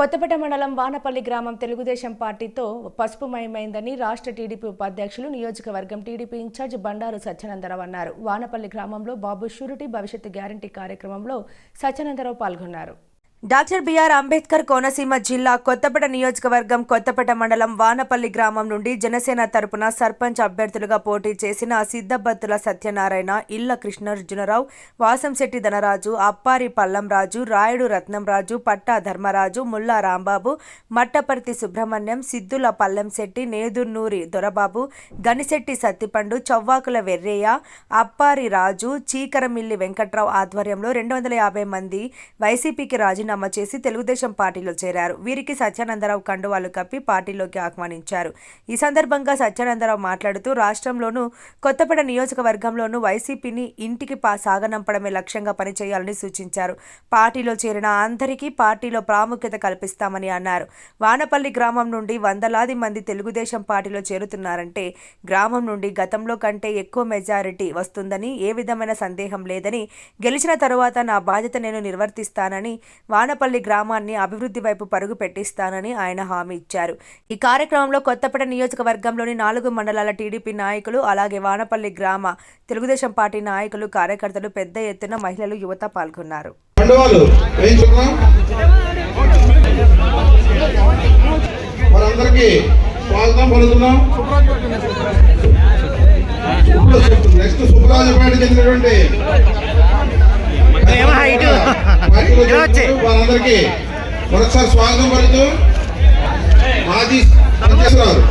కొత్తపేట మండలం వానపల్లి గ్రామం తెలుగుదేశం పార్టీతో పసుపుమయమైందని రాష్ట్ర టీడీపీ ఉపాధ్యక్షులు నియోజకవర్గం టీడీపీ ఇన్ఛార్జ్ బండారు సత్యనందరావు అన్నారు. వానపల్లి గ్రామంలో బాబు షూరిటీ భవిష్యత్తు గ్యారంటీ కార్యక్రమంలో సత్యనందరావు పాల్గొన్నారు. డాక్టర్ బిఆర్ అంబేద్కర్ కోనసీమ జిల్లా కొత్తపేట నియోజకవర్గం కొత్తపేట మండలం వానపల్లి గ్రామం నుండి జనసేన తరపున సర్పంచ్ అభ్యర్థులుగా పోటీ చేసిన సిద్దబత్తుల సత్యనారాయణ ఇళ్ళ కృష్ణార్జునరావు వాసంశెట్టి ధనరాజు అప్పారి పల్లంరాజు రాయుడు రత్నంరాజు పట్టా ధర్మరాజు ముల్లా రాంబాబు మట్టపర్తి సుబ్రహ్మణ్యం సిద్దుల పల్లంశెట్టి నేదుర్నూరి దొరబాబు గనిశెట్టి సత్తిపండు చవ్వాకుల వెర్రయ్య అప్పారి రాజు చీకరమిల్లి వెంకట్రావు ఆధ్వర్యంలో రెండు వందల యాభై మంది వైసీపీకి రాజీనామా చేసి తెలుగుదేశం పార్టీలో చేరారు. వీరికి సత్యానందరావు కండువాలు కప్పి పార్టీలోకి ఆహ్వానించారు. ఈ సందర్భంగా సత్యానందరావు మాట్లాడుతూ రాష్ట్రంలోనూ కొత్తపేట నియోజకవర్గంలోనూ వైసీపీని ఇంటికి పా సాగనంపడమే లక్ష్యంగా పనిచేయాలని సూచించారు. పార్టీలో చేరిన అందరికీ పార్టీలో ప్రాముఖ్యత కల్పిస్తామని అన్నారు. వానపల్లి గ్రామం నుండి వందలాది మంది తెలుగుదేశం పార్టీలో చేరుతున్నారంటే గ్రామం నుండి గతంలో కంటే ఎక్కువ మెజారిటీ వస్తుందని ఏ విధమైన సందేహం లేదని గెలిచిన తరువాత నా బాధ్యత నేను నిర్వర్తిస్తానని వానపల్లి గ్రామాన్ని అభివృద్ధి వైపు పరుగు పెట్టిస్తానని ఆయన హామీ ఇచ్చారు. ఈ కార్యక్రమంలో కొత్తపేట నియోజకవర్గంలోని నాలుగు మండలాల టీడీపీ నాయకులు అలాగే వానపల్లి గ్రామ తెలుగుదేశం పార్టీ నాయకులు కార్యకర్తలు పెద్ద ఎత్తున మహిళలు యువత పాల్గొన్నారు. స్వాగతం పలుకుతున్నాం. నెక్స్ట్ సుబ్బరాజపేట చెందినటువంటి వారందరికీ మరొకసారి స్వాగతం పలుకుతూ మాజీ సంజయరావు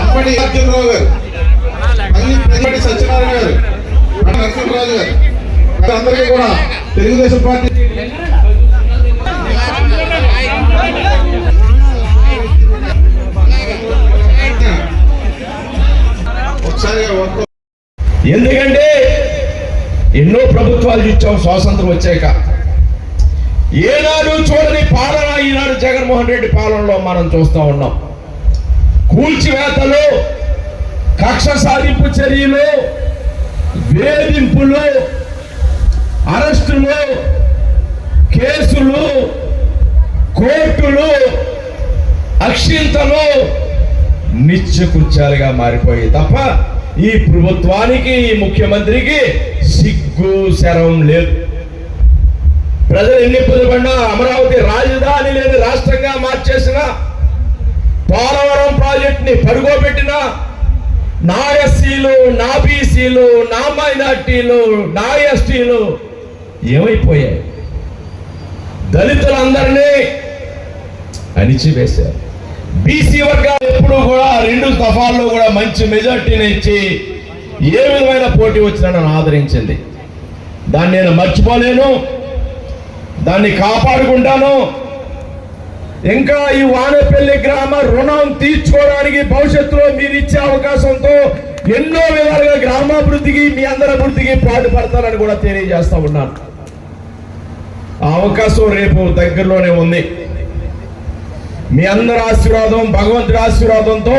అంపడి అర్జునరావు గారు అన్ని ప్రతిపడి సత్యనారాయణ గారు నరసింహరాజు గారు అందరికీ కూడా తెలుగుదేశం పార్టీ ఎందుకంటే ఎన్నో ప్రభుత్వాలు ఇచ్చాం స్వాతంత్రం వచ్చాక. ఏనాడు చూడని పాలన ఈనాడు జగన్మోహన్ రెడ్డి పాలనలో మనం చూస్తూ ఉన్నాం. కూల్చివేతలు కక్ష సాధింపు చర్యలు వేధింపులు అరెస్టులు కేసులు కోర్టులు అక్షింతలు నిత్యకృత్యాలుగా మారిపోయి తప్ప ఈ ప్రభుత్వానికి ఈ ముఖ్యమంత్రికి సిగ్గు శరం లేదు. ప్రజలు ఎన్ని పొందబడినా అమరావతి రాజధాని లేని రాష్ట్రంగా మార్చేసిన పోలవరం ప్రాజెక్టుని పడుకోబెట్టిన నా ఎస్సీలు నా బీసీలు నా మైనార్టీలు నా ఎస్టీలు ఏమైపోయాయి? దళితులందరినీ అణిచివేశారు. బీసీ వర్గాలు ఎప్పుడు కూడా రెండు దఫాల్లో కూడా మంచి మెజార్టీని ఇచ్చి ఏ విధమైన పోటీ వచ్చినా నన్ను ఆదరించింది. దాన్ని నేను మర్చిపోలేను. దాన్ని కాపాడుకుంటాను. ఇంకా ఈ వానపల్లి గ్రామ రుణం తీర్చుకోవడానికి భవిష్యత్తులో మీరు ఇచ్చే అవకాశంతో ఎన్నో విధాలుగా గ్రామాభివృద్ధికి మీ అందరి అభివృద్ధికి పాటుపడతానని కూడా తెలియజేస్తా ఉన్నాను. ఆ అవకాశం రేపు దగ్గరలోనే ఉంది. మీ అందరి ఆశీర్వాదం భగవంతుడి ఆశీర్వాదంతో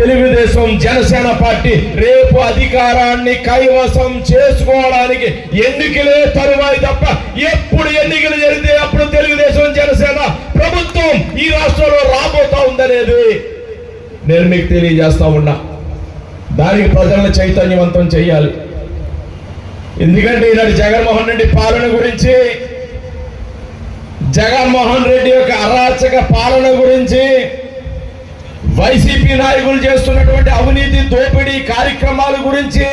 తెలుగుదేశం జనసేన పార్టీ రేపు అధికారాన్ని కైవసం చేసుకోవడానికి ఎన్నికలే తరువాయి తప్ప ఎప్పుడు ఎన్నికలు జరిగితే అప్పుడు తెలుగుదేశం జనసేన ప్రభుత్వం ఈ రాష్ట్రంలో రాబోతా ఉందనేది నేను మీకు తెలియజేస్తా ఉన్నా. దానికి ప్రజలను చైతన్యవంతం చేయాలి. ఎందుకంటే ఈనాడు జగన్మోహన్ రెడ్డి పాలన గురించి జగన్మోహన్ రెడ్డి యొక్క అరాచక పాలన గురించి వైసీపీ నాయకులు చేస్తున్నటువంటి అవినీతి దోపిడీ కార్యక్రమాల గురించి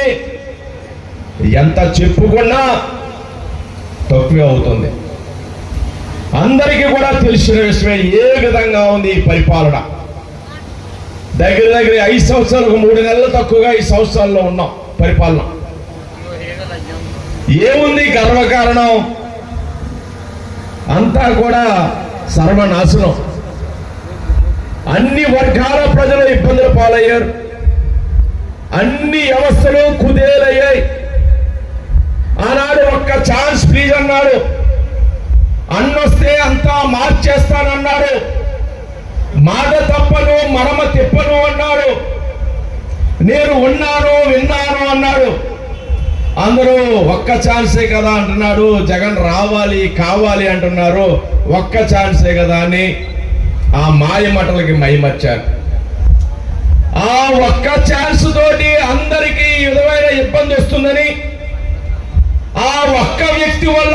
ఎంత చెప్పుకున్నా తక్కువే అవుతుంది. అందరికీ కూడా తెలిసిన విషయమే ఏ విధంగా ఉంది ఈ పరిపాలన? దగ్గర దగ్గర ఐదు సంవత్సరాలకు మూడు నెలలు తక్కువగా ఈ సంవత్సరాల్లో ఉన్నాం పరిపాలన. ఏముంది గర్వకారణం? అంతా కూడా సర్వనాశనం. అన్ని వర్గాల ప్రజలు ఇబ్బందులు పాలయ్యారు. అన్ని వ్యవస్థలు కుదేలయ్యాయి. ఆనాడు ఒక్క ఛాన్స్ ప్లీజ్ అన్నాడు అన్నొస్తే అంతా మార్చేస్తానన్నాడు. మాట తప్పను మడమ తిప్పను అన్నాడు. నేను ఉన్నాను విన్నాను అన్నాడు. అందరూ ఒక్క ఛాన్సే కదా అంటున్నాడు. జగన్ రావాలి కావాలి అంటున్నారు. ఒక్క ఛాన్సే కదా అని ఆ మాయ మాటలకి మైమర్చారు. ఆ ఒక్క ఛాన్స్ తోటి అందరికీ విధమైన ఇబ్బంది వస్తుందని ఆ ఒక్క వ్యక్తి వల్ల